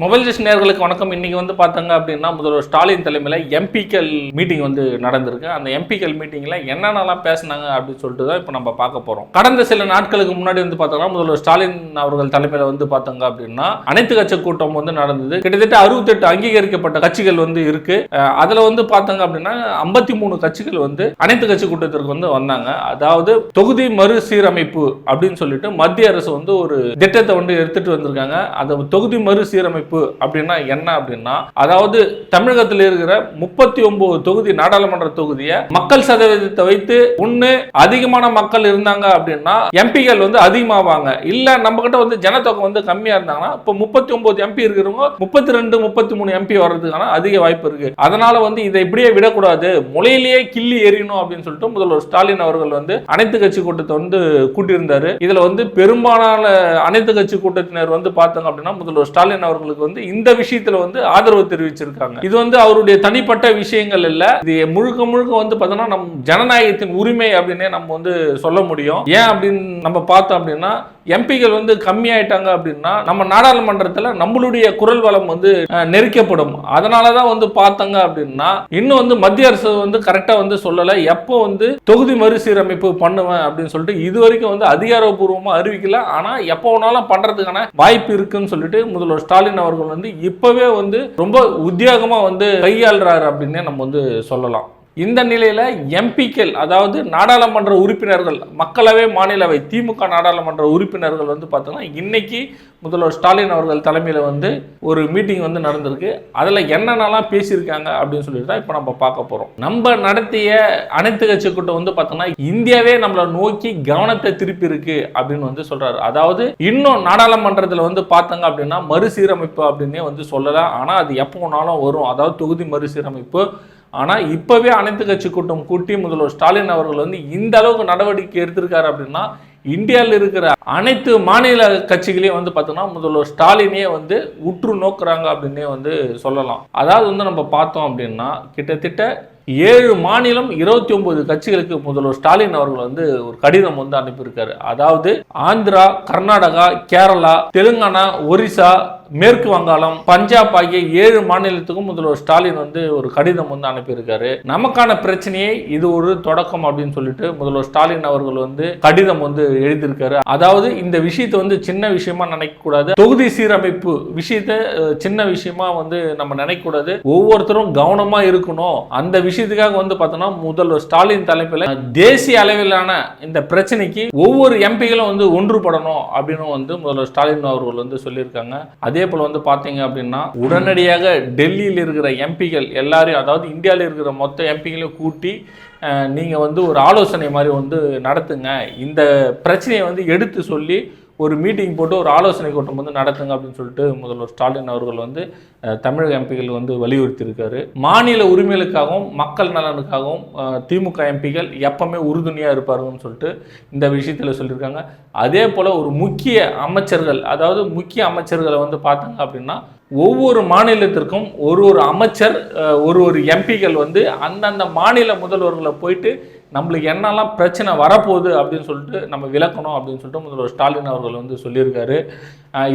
Mobile just நேர்களுக்கு வணக்கம். இன்றைக்கி வந்து பார்த்தாங்க அப்படின்னா முதல்வர் ஸ்டாலின் தலைமையில் எம்பிக்கள் மீட்டிங் வந்து நடந்திருக்கு. அந்த எம்பிக்கள் மீட்டிங்கில் என்னென்னலாம் பேசினாங்க அப்படின்னு சொல்லிட்டு தான் இப்போ நம்ம பார்க்க போகிறோம் கடந்த சில நாட்களுக்கு முன்னாடி வந்து பார்த்தோம்னா முதல்வர் ஸ்டாலின் அவர்கள் தலைமையில் வந்து பார்த்தாங்க அப்படின்னா அனைத்து கட்சி கூட்டம் வந்து நடந்தது. கிட்டத்தட்ட அறுபத்தெட்டு அங்கீகரிக்கப்பட்ட கட்சிகள் வந்து இருக்குது அதில் வந்து பார்த்தாங்க அப்படின்னா ஐம்பத்தி மூணு கட்சிகள் வந்து அனைத்து கட்சி கூட்டத்திற்கு வந்து வந்தாங்க. அதாவது தொகுதி மறுசீரமைப்பு அப்படின்னு சொல்லிட்டு மத்திய அரசு வந்து ஒரு திட்டத்தை வந்து எடுத்துகிட்டு வந்திருக்காங்க. அந்த தொகுதி மறுசீரமைப்பு அப்படின்னா என்ன அப்படின்னா அதாவது தமிழகத்தில் இருக்கிற முப்பத்தி ஒன்பது தொகுதி நாடாளுமன்ற தொகுதியை மக்கள் சதவீதத்தை வைத்து ஒன்று அதிகமான மக்கள் இருந்தாங்க அப்படின்னா எம்பிகள் வந்து அதிகமாவாங்க. இல்ல நம்ம கிட்ட வந்து ஜனத்தொகை வந்து கம்மியா இருந்தாங்கன்னா இப்போ முப்பத்தி ஒன்பது எம்பி இருக்கிறவங்க முப்பத்தி ரெண்டு முப்பத்தி மூணு எம்பி வர்றதுக்கான அதிக வாய்ப்பு இருக்கு. அதனால வந்து இதை இப்படியே விடக்கூடாது. முளையிலேயே கிள்ளி எறியணும் அப்படின்னு சொல்லிட்டு முதல்வர் ஸ்டாலின் அவர்கள் வந்து அனைத்து கட்சி கூட்டத்தை வந்து கூட்டியிருந்தாரு. இதுல வந்து பெரும்பாலான அனைத்து கட்சி கூட்டத்தினர் வந்து பார்த்தாங்க அப்படின்னா முதல்வர் ஸ்டாலின் அவர்கள் அவர்களுக்கு வந்து இந்த விஷயத்துல வந்து ஆதரவு தெரிவிச்சிருக்காங்க. இது வந்து அவருடைய தனிப்பட்ட விஷயங்கள் இல்ல. இது முழுக்க முழுக்க வந்து பார்த்தோம்னா நம் ஜனநாயகத்தின் உரிமை அப்படின்னே நம்ம வந்து சொல்ல முடியும். ஏன் அப்படின்னு நம்ம பார்த்தோம் அப்படின்னா எம்பிகள் வந்து கம்மியாயிட்டாங்க அப்படின்னா நம்ம நாடாளுமன்றத்தில் நம்மளுடைய குரல் வளம் வந்து நெருக்கப்படும். அதனால தான் வந்து பார்த்தாங்க அப்படின்னா இன்னும் வந்து மத்திய அரசு வந்து கரெக்டாக வந்து சொல்லலை. எப்போ வந்து தொகுதி மறுசீரமைப்பு பண்ணுவேன் அப்படின்னு சொல்லிட்டு இது வரைக்கும் வந்து அதிகாரப்பூர்வமாக அறிவிக்கல. ஆனால் எப்போ வேணாலும் பண்ணுறதுக்கான வாய்ப்பு இருக்குன்னு சொல்லிட்டு முதல்வர் ஸ்டாலின் அவர்கள் வந்து இப்போவே வந்து ரொம்ப உத்தியோகமாக வந்து கையாளுறாரு அப்படின்னே நம்ம வந்து சொல்லலாம். இந்த நிலையில் எம்பிக்கள் அதாவது நாடாளுமன்ற உறுப்பினர்கள் மக்களவை மாநிலவை திமுக நாடாளுமன்ற உறுப்பினர்கள் வந்து பார்த்தோன்னா இன்றைக்கி முதல்வர் ஸ்டாலின் அவர்கள் தலைமையில் வந்து ஒரு மீட்டிங் வந்து நடந்திருக்கு. அதில் என்னென்னலாம் பேசியிருக்காங்க அப்படின்னு சொல்லிட்டு தான் இப்போ நம்ம பார்க்க போகிறோம் நம்ம நடத்திய அனைத்து கட்சி கூட்டம் வந்து பார்த்தோன்னா இந்தியாவே நம்மளை நோக்கி கவனத்தை திருப்பி இருக்கு அப்படின்னு வந்து சொல்கிறாரு அதாவது இன்னும் நாடாளுமன்றத்தில் வந்து பார்த்தாங்க அப்படின்னா மறுசீரமைப்பு அப்படின்னே வந்து சொல்லலாம் ஆனால் அது எப்போ வேணாலும் வரும். அதாவது தொகுதி மறுசீரமைப்பு ஆனால் இப்போவே அனைத்து கட்சி கூட்டம் கூட்டி முதல்வர் ஸ்டாலின் அவர்கள் வந்து இந்த அளவுக்கு நடவடிக்கை எடுத்திருக்காரு அப்படின்னா இந்தியாவில் இருக்கிற அனைத்து மாநில கட்சிகளையும் வந்து பார்த்தோம்னா முதல்வர் ஸ்டாலினே வந்து உற்று நோக்குறாங்க அப்படின்னே வந்து சொல்லலாம். அதாவது வந்து நம்ம பார்த்தோம் அப்படின்னா கிட்டத்தட்ட ஏழு மாநிலம் இருபத்தி ஒன்பது கட்சிகளுக்கு முதல்வர் ஸ்டாலின் அவர்கள் வந்து ஒரு கடிதம் வந்து அனுப்பியிருக்காரு. அதாவது ஆந்திரா கர்நாடகா கேரளா தெலுங்கானா ஒரிசா மேற்கு வங்காளம் பஞ்சாப் ஆகிய ஏழு மாநிலத்துக்கும் முதல்வர் ஸ்டாலின் வந்து ஒரு கடிதம் வந்து அனுப்பியிருக்காரு. நமக்கான பிரச்சனையை இது ஒரு தொடக்கம் அப்படின்னு சொல்லிட்டு முதல்வர் ஸ்டாலின் அவர்கள் வந்து கடிதம் வந்து எழுதியிருக்காரு. அதாவது இந்த விஷயத்தை வந்து சின்ன விஷயமா நினைக்க கூடாது தொகுதி சீரமைப்பு விஷயத்தை சின்ன விஷயமா வந்து நம்ம நினைக்க கூடாது ஒவ்வொருத்தரும் கவனமா இருக்கணும். அந்த விஷயம் விஷயத்துக்காக வந்து பார்த்தோம்னா முதல்வர் ஸ்டாலின் தலைப்பில் தேசிய அளவிலான இந்த பிரச்சனைக்கு ஒவ்வொரு எம்பிகளும் வந்து ஒன்றுபடணும் அப்படின்னு வந்து முதல்வர் ஸ்டாலின் அவர்கள் வந்து சொல்லியிருக்காங்க. அதே போல் வந்து பார்த்தீங்க அப்படின்னா உடனடியாக டெல்லியில் இருக்கிற எம்பிகள் எல்லாரையும் அதாவது இந்தியாவில் இருக்கிற மொத்த எம்பிகளையும் கூட்டி நீங்கள் வந்து ஒரு ஆலோசனை மாதிரி வந்து நடத்துங்க. இந்த பிரச்சனையை வந்து எடுத்து சொல்லி ஒரு மீட்டிங் போட்டு ஒரு ஆலோசனை கூட்டம் வந்து நடத்துங்க அப்படின்னு சொல்லிட்டு முதல்வர் ஸ்டாலின் அவர்கள் வந்து தமிழக எம்பிகள் வந்து வலியுறுத்தியிருக்காரு. மாநில உரிமைகளுக்காகவும் மக்கள் நலனுக்காகவும் திமுக எம்பிகள் எப்பவுமே உறுதுணையாக இருப்பாருன்னு சொல்லிட்டு இந்த விஷயத்தில் சொல்லியிருக்காங்க. அதே போல் ஒரு முக்கிய அமைச்சர்கள் அதாவது முக்கிய அமைச்சர்களை வந்து பார்த்தாங்க அப்படின்னா ஒவ்வொரு மாநிலத்திற்கும் ஒரு ஒரு அமைச்சர் ஒரு ஒரு எம்பிகள் வந்து அந்தந்த மாநில முதல்வர்களை போயிட்டு நம்மளுக்கு என்னெல்லாம் பிரச்சனை வரப்போகுது அப்படின்னு சொல்லிட்டு நம்ம விளக்கணும் அப்படின்னு சொல்லிட்டு முதல்வர் ஸ்டாலின் அவர்கள் வந்து சொல்லியிருக்காரு.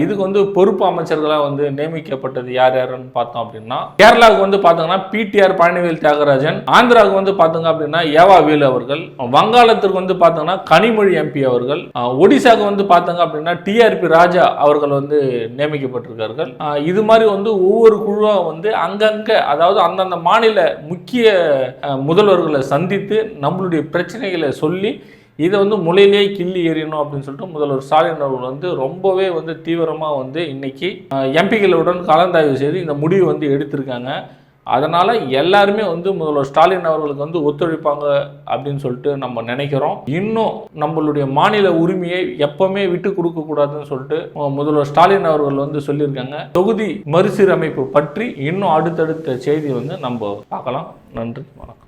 இதுக்கு வந்து பொறுப்பு அமைச்சர்களாக வந்து நியமிக்கப்பட்டது யார் யாருன்னு பார்த்தோம் அப்படின்னா கேரளாவுக்கு வந்து பார்த்தோங்கன்னா பிடிஆர் பழனிவேல் தியாகராஜன் ஆந்திராவுக்கு வந்து பார்த்தோங்க அப்படின்னா ஏவா வேலு அவர்கள் வங்காளத்திற்கு வந்து பார்த்தோங்கன்னா கனிமொழி எம்பி அவர்கள் ஒடிசாவுக்கு வந்து பார்த்தோங்க அப்படின்னா டிஆர்பி ராஜா அவர்கள் வந்து நியமிக்கப்பட்டிருக்கார்கள். இது மாதிரி வந்து ஒவ்வொரு குழுவாக வந்து அங்கங்கே அதாவது அந்தந்த மாநில முக்கிய முதல்வர்களை சந்தித்து நம்மளுடைய பிரச்சனைகளை சொல்லி இதை வந்து முளையிலேயே கிள்ளி எறியணும் அப்படின்னு சொல்லிட்டு முதல்வர் ஸ்டாலின் அவர்கள் வந்து ரொம்பவே வந்து தீவிரமாக வந்து இன்னைக்கு எம்பிகளுடன் கலந்தாய்வு செய்து இந்த முடிவு வந்து எடுத்திருக்காங்க. அதனால் எல்லாருமே வந்து முதல்வர் ஸ்டாலின் அவர்களுக்கு வந்து ஒத்துழைப்பாங்க அப்படின்னு சொல்லிட்டு நம்ம நினைக்கிறோம். இன்னும் நம்மளுடைய மாநில உரிமையை எப்பவுமே விட்டு கொடுக்க கூடாதுன்னு சொல்லிட்டு முதல்வர் ஸ்டாலின் அவர்கள் வந்து சொல்லியிருக்காங்க. தொகுதி மறுசீரமைப்பு பற்றி இன்னும் அடுத்தடுத்த செய்தி வந்து நம்ம பார்க்கலாம். நன்றி வணக்கம்.